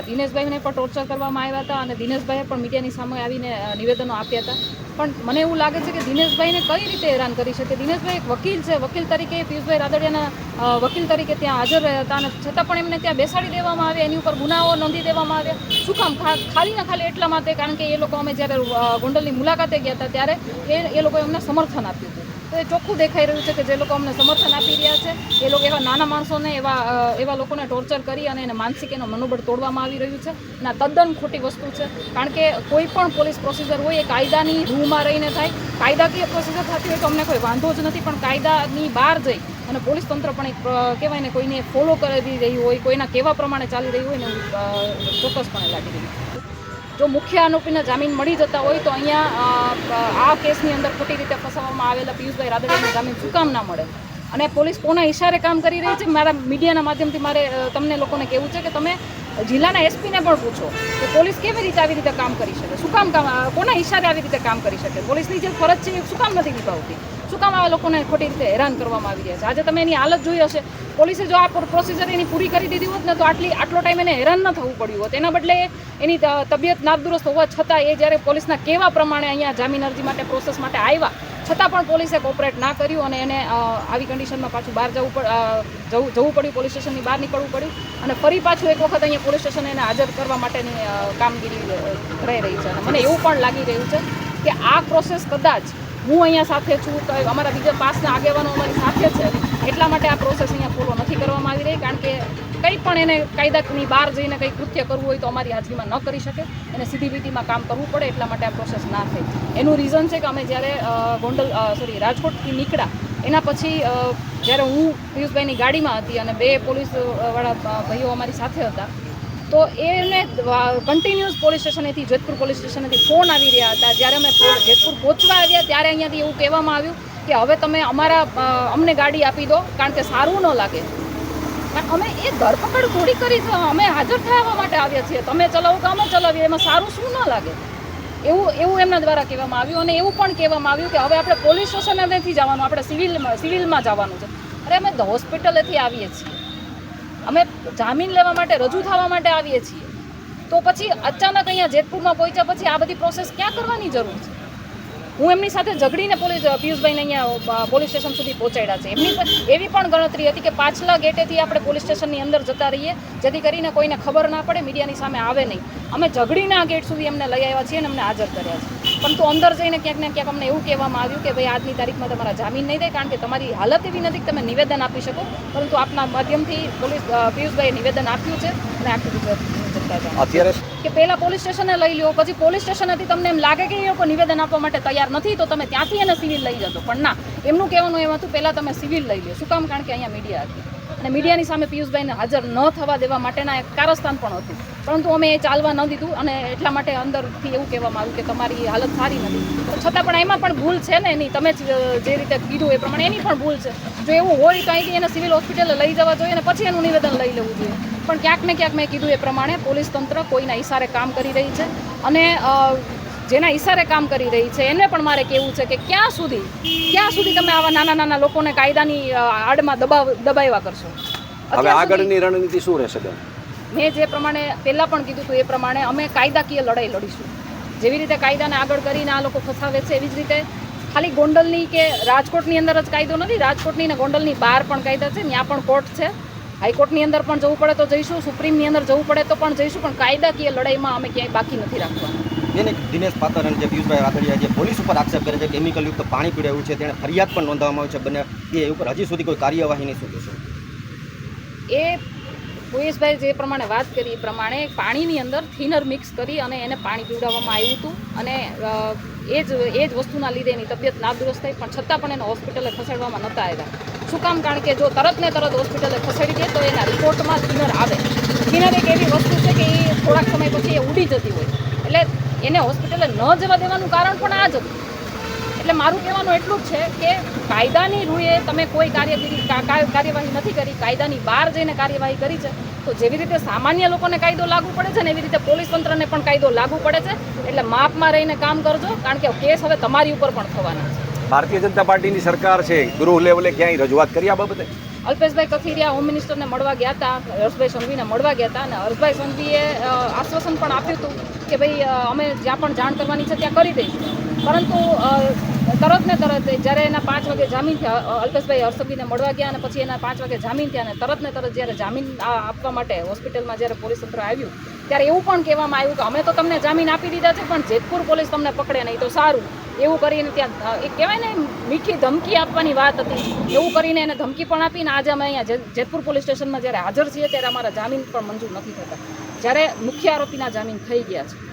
હા, દિનેશભાઈને પણ ટોર્ચર કરવામાં આવ્યા હતા અને દિનેશભાઈએ પણ મીડિયાની સામે આવીને નિવેદનો આપ્યા હતા. પણ મને એવું લાગે છે કે દિનેશભાઈને કઈ રીતે હેરાન કરી શકે? દિનેશભાઈ એક વકીલ છે. વકીલ તરીકે પિયુષભાઈ રાદડિયાના વકીલ તરીકે ત્યાં હાજર રહ્યા હતા અને છતાં પણ એમને ત્યાં બેસાડી દેવામાં આવ્યા, એની ઉપર ગુનાઓ નોંધી દેવામાં આવ્યા. શું કામ? ખાલી ના ખાલી એટલા માટે? કારણ કે એ લોકો અમે જ્યારે ગોંડલની મુલાકાતે ગયા હતા ત્યારે એ એ લોકોએ અમને સમર્થન આપ્યું હતું. તો એ ચોખ્ખું દેખાઈ રહ્યું છે કે જે લોકો અમને સમર્થન આપી રહ્યા છે. એ લોકો એવા નાના માણસોને એવા એવા લોકોને ટોર્ચર કરી અને એને માનસિક એનો મનોબળ તોડવામાં આવી રહ્યું છે. અને તદ્દન ખોટી વસ્તુ છે. કારણ કે કોઈ પણ પોલીસ પ્રોસિજર હોય એ કાયદાની રૂમાં રહીને થાય. કાયદાકીય પ્રોસિજર થતી હોય તો અમને કોઈ વાંધો જ નથી, પણ કાયદાની બહાર જઈ અને પોલીસ તંત્ર પણ એક કહેવાય ને કોઈને ફોલો કરી રહ્યું હોય, કોઈના કેવા પ્રમાણે ચાલી રહ્યું હોય ને ચોક્કસપણે લાગી રહ્યું છે. જો મુખ્ય આરોપીને જામીન મળી જતા હોય તો અહીંયા આ કેસની અંદર ખોટી રીતે ફસાવવામાં આવેલા પિયુષભાઈ રાદડિયાને જામીન શું કામ ના મળે. અને પોલીસ કોના ઇશારે કામ કરી રહી છે. મારા મીડિયાના માધ્યમથી મારે તમને લોકોને કહેવું છે કે તમે જિલ્લાના એસપીને પણ પૂછો કે પોલીસ કેવી રીતે આવી રીતે કામ કરી શકે, શું કામ કોના ઇશારે આવી રીતે કામ કરી શકે? પોલીસની જે ફરજ છે એ શું કામ નથી નિભાવતી? શું કામ આવા લોકોને ખોટી રીતે હેરાન કરવામાં આવી રહ્યા છે. આજે તમે એની હાલત જોઈ હશે. પોલીસે જો આ પ્રોસિજર એની પૂરી કરી દીધી હોત ને, તો આટલી આટલો ટાઈમ એને હેરાન ન થવું પડ્યું હોત. એના બદલે એની તબિયત નાદુરસ્ત હોવા છતાં એ જ્યારે પોલીસના કેવા પ્રમાણે અહીંયા જામીન અરજી માટે પ્રોસેસ માટે આવ્યા, છતાં પણ પોલીસે કોપરેટ ના કર્યું અને એને આવી કન્ડિશનમાં પાછું બહાર જવું જવું જવું પડ્યું પોલીસ સ્ટેશનની બહાર નીકળવું પડ્યું. અને ફરી પાછું એક વખત અહીંયા પોલીસ સ્ટેશન એને હાજર કરવા માટેની કામગીરી રહી રહી છે. અને મને એવું પણ લાગી રહ્યું છે કે આ પ્રોસેસ કદાચ હું અહીંયા સાથે છું તો અમારા બીજા પાસના આગેવાનો અમારી સાથે છે. એટલા માટે આ પ્રોસેસ અહીંયા ફોલો નથી કરવામાં આવી રહી, કારણ કે કંઈ પણ એને કાયદાની બહાર જઈને કંઈ કૃત્ય કરવું હોય તો અમારી હાજરીમાં ન કરી શકે. એને સીધી લીટીમાં કામ કરવું પડે, એટલા માટે આ પ્રોસેસ ના થઈ એનું રીઝન છે કે અમે જ્યારે ગોંડલ સોરી રાજકોટથી નીકળ્યા, એના પછી જ્યારે હું પિયુષભાઈની ગાડીમાં હતી અને બે પોલીસવાળા ભાઈઓ અમારી સાથે હતા તો એને કન્ટિન્યુઅસ પોલીસ સ્ટેશનેથી જેતપુર પોલીસ સ્ટેશનેથી ફોન આવી રહ્યા હતા. જ્યારે અમે જેતપુર પહોંચવા આવ્યા, ત્યારે અહીંયાથી એવું કહેવામાં આવ્યું કે હવે તમે અમારા અમને ગાડી આપી દો, કારણ કે સારું ન લાગે. પણ અમે એ ધરપકડ થોડી કરી અમે હાજર થવા માટે આવ્યા છીએ. તમે ચલાવો કે અમે ચલાવીએ, એમાં સારું શું ન લાગે? એવું એવું એમના દ્વારા કહેવામાં આવ્યું અને એવું પણ કહેવામાં આવ્યું કે હવે આપણે પોલીસ સ્ટેશને નથી જવાનું, આપણે સિવિલમાં સિવિલમાં જવાનું છે. અરે અમે હોસ્પિટલેથી આવીએ છીએ. અમે જામીન લેવા માટે, રજૂ થવા માટે આવીએ છીએ. તો પછી અચાનક અહીંયા જેતપુરમાં પહોંચ્યા પછી આ બધી પ્રોસેસ ક્યાં કરવાની જરૂર છે? હું એમની સાથે ઝઘડીને પોલીસ, પિયુષભાઈને અહીંયા પોલીસ સ્ટેશન સુધી પહોંચાડ્યા છે. એમની એવી પણ ગણતરી હતી કે પાછલા ગેટેથી આપણે પોલીસ સ્ટેશનની અંદર જતા રહીએ, જેથી કરીને કોઈને ખબર ના પડે, મીડિયાની સામે આવે નહીં. અમે ઝઘડીના ગેટ સુધી એમને લઈ આવ્યા છીએ અને અમને હાજર કર્યા છે. પરંતુ અંદર જઈને ક્યાંક ને ક્યાંક અમને એવું કહેવામાં આવ્યું કે ભાઈ આજની તારીખમાં તમારા જામીન નહીં થાય કારણ કે તમારી હાલત એવી નથી કે તમે નિવેદન આપી શકો. પરંતુ આપના માધ્યમથી પોલીસ પિયુષભાઈએ નિવેદન આપ્યું છે અને આખી ગુજરાતની અત્યારે કે પહેલાં પોલીસ સ્ટેશને લઈ લો પછી પોલીસ સ્ટેશનથી તમને એમ લાગે કે એ લોકો નિવેદન આપવા માટે તૈયાર નથી તો તમે ત્યાંથી એને સિવિલ લઈ જજો. પણ ના એમનું કહેવાનું એમ હતું પહેલાં તમે સિવિલ લઈ લો શું કામ? કારણ કે અહીંયા મીડિયા હતી. અને મીડિયાની સામે પિયુષભાઈને હાજર ન થવા દેવા માટેના એક કારસ્તાન પણ હતું. પરંતુ અમે એ ચાલવા ન દીધું અને એટલા માટે અંદરથી એવું કહેવામાં આવ્યું કે તમારી હાલત સારી નથી. છતાં પણ એમાં પણ ભૂલ છે ને એની. તમે જ, રીતે કીધું એ પ્રમાણે એની પણ ભૂલ છે. જો એવું હોય તો અહીંથી એને સિવિલ હોસ્પિટલે લઈ જવા જોઈએ અને પછી એનું નિવેદન લઈ લેવું જોઈએ. પણ ક્યાંક ને ક્યાંક મેં કીધું એ પ્રમાણે પોલીસ તંત્ર કોઈના ઇશારે કામ કરી રહી છે. અને જેના ઇશારે કામ કરી રહી છે. એને પણ મારે કહેવું છે કે ક્યાં સુધી ક્યાં સુધી તમે આવા નાના નાના લોકોને કાયદાની આડમાં દબાવ દબાવ્યા કરશો? હવે આગળની રણનીતિ શું રહેશે મેં જે પ્રમાણે પહેલાં પણ કીધું હતું એ પ્રમાણે અમે કાયદાકીય લડાઈ લડીશું. જેવી રીતે કાયદાને આગળ કરીને આ લોકો ફસાવે છે એવી જ રીતે ખાલી ગોંડલની કે રાજકોટની અંદર જ કાયદો નથી રાજકોટની ને ગોંડલની બહાર પણ કાયદા છે ત્યાં પણ કોર્ટ છે. હાઈકોર્ટની અંદર પણ જવું પડે તો જઈશું સુપ્રીમની અંદર જવું પડે તો પણ જઈશું પણ કાયદાકીય લડાઈમાં અમે ક્યાંય બાકી નથી રાખવાના. એને દિનેશ પાતર અને જે પિયુષભાઈ રાદડિયા જે પોલીસ ઉપર આક્ષેપ કરે છે કેમિકલયુક્ત પાણી પીડાયું છે, તેણે ફરિયાદ પણ નોંધવામાં આવી છે બંને એ ઉપર હજી સુધી કોઈ કાર્યવાહી નહીં શું કહેશો? એ ભુયેશભાઈ જે પ્રમાણે વાત કરી એ પ્રમાણે પાણીની અંદર થિનર મિક્સ કરી અને એને પાણી પીવડાવવામાં આવ્યું હતું અને એ જ એ જ વસ્તુના લીધે એની તબિયત નાદુરસ્ત થઈ, પણ છતાં પણ એને હોસ્પિટલે ખસેડવામાં નહોતા આવ્યા. શું કામ? કારણ કે જો તરત ને તરત હોસ્પિટલે ખસેડી દે તો એના રિપોર્ટમાં થિનર આવે. થિનર એક એવી વસ્તુ છે કે એ થોડાક સમય પછી એ ઉડી જતી હોય. એટલે એને હોસ્પિટલે ન જવા દેવાનું કારણ પણ આ જ હતું. એટલે મારું કહેવાનું એટલું જ છે કે કાયદાની રૂએ તમે કોઈ કાર્યગીરી કાર્યવાહી નથી કરી કાયદાની બહાર જઈને કાર્યવાહી કરી છે તો જેવી રીતે સામાન્ય લોકોને કાયદો લાગુ પડે છે ને એવી રીતે પોલીસ તંત્રને પણ કાયદો લાગુ પડે છે એટલે માપમાં રહીને કામ કરજો કારણ કે કેસ હવે તમારી ઉપર પણ થવાના છે. ભારતીય જનતા પાર્ટીની સરકાર છે ગૃહ લેવલે ક્યાંય રજૂઆત કરી આ બાબતે? અલ્પેશભાઈ કથિરિયા હોમ મિનિસ્ટરને મળવા ગયા હતા હર્ષભાઈ સંઘવીને મળવા ગયા હતા અને હર્ષભાઈ સંઘવીએ આશ્વાસન પણ આપ્યું હતું કે ભાઈ અમે જ્યાં પણ જાણ કરવાની છે ત્યાં કરી દઈશું. પરંતુ તરત ને તરત જ્યારે એના પાંચ વાગે જામીન થયા અલ્પેશભાઈ હર્ષદીને મળવા ગયા અને પછી એના પાંચ વાગે જામીન થયા અને તરત ને તરત જ્યારે જામીન આપવા માટે હોસ્પિટલમાં જ્યારે પોલીસ તંત્ર આવ્યું, ત્યારે એવું પણ કહેવામાં આવ્યું કે અમે તો તમને જામીન આપી દીધા છે, પણ જેતપુર પોલીસ તમને પકડે નહીં તો સારું. એવું કરીને ત્યાં એ કહેવાય ને, મીઠી ધમકી આપવાની વાત હતી. એવું કરીને એને ધમકી પણ આપીને આજે અમે અહીંયા જેતપુર પોલીસ સ્ટેશનમાં જ્યારે હાજર છીએ, ત્યારે અમારા જામીન પણ મંજૂર નથી થતા. જ્યારે મુખ્ય આરોપીના જામીન થઈ ગયા છે.